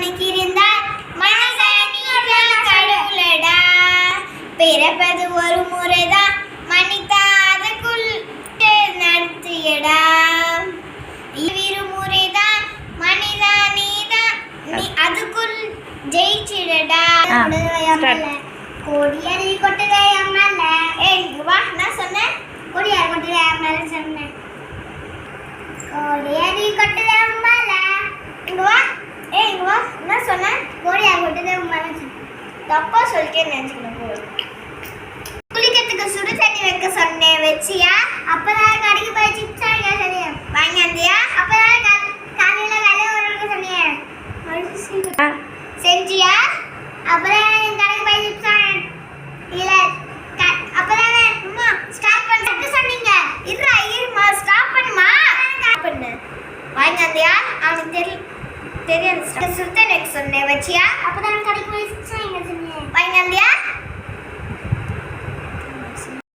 உனக்கு இருந்தால் மனிதன் நீதான் கடவுளடா. பிறப்பது ஒரு முறைதான். மன்னித்தா அதற்குள் நடத்தியடா. இவ்விரு முறைதான். மனிதா நீதான். நீ அதுக்குள் ஜெயிச்சிடடா. கொடியரி கொட்டுதே அம்மால ஏய் வா. நான் சொன்னேன் கொடியார் கொட்டுதே அம்மால சொன்னேன் கொடியரி கொட்டுதே அம்மால இங்க வா ஏய் இங்க வா என்ன சொன்னேன் கொடியார் கொட்டுதே அம்மால சொன்னேன் தப்பா சொல்லிட்டேன்னு நினைச்சுக்கணும் குளிக்கிறதுக்கு சுடு தண்ணி வைக்க சொன்னேன் வச்சியா? அப்பதான் கடைக்கு போய் சிப்ஸ் வாங்க சொன்னேன். வாங்கி வந்தியா அப்பதான் காலையில வேலையை உடனே சொன்னேன். செஞ்சியா? அப்பதான் என் கடைக்கு போய் சிப்ஸ் வாங்க இல்ல க- அம்மா ஸ்டார்ட் பண்ண. சொன்னீங்க? இருடா இருமா ஸ்டாப் பண்ணுமா பண்ணு வாங்கி வந்தியா அவனுக்கு தெரியல தெரியாது. சுடு தண்ணி வைக்க சொன்னேன் வச்சியா? அப்பதான்